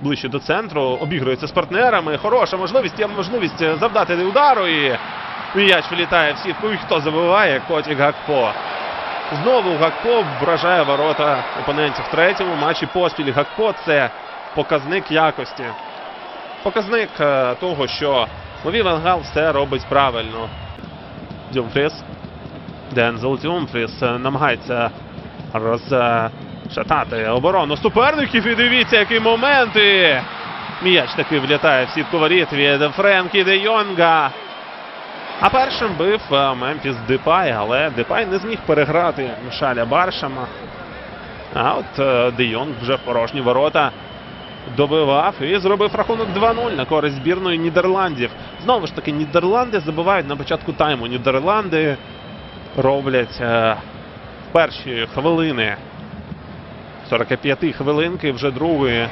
ближче до центру, обігрується з партнерами. Хороша можливість, є можливість е, завдати удару і м'яч вилітає в. І хто забиває? Котік Гакпо. Знову Гакпо вражає ворота опонентів в третьому матчі поспіль. Гакпо це показник якості. Показник е, того, що Лові Вангал все робить правильно. Дюмфріс. Дензел Дюмфріс е, намагається розшатати оборону суперників. І дивіться, який момент. І м'яч таки влітає в сітку воріт від Френкі Де Йонга. А першим бив е, Мемфіс Депай, але Депай не зміг переграти Мішаля Баршама. А от е, Де Йонг вже порожні ворота добивав і зробив рахунок 2-0 на користь збірної Нідерландів. Знову ж таки, Нідерланди забивають на початку тайму. Нідерланди роблять е, в перші хвилини 45 хвилинки вже другої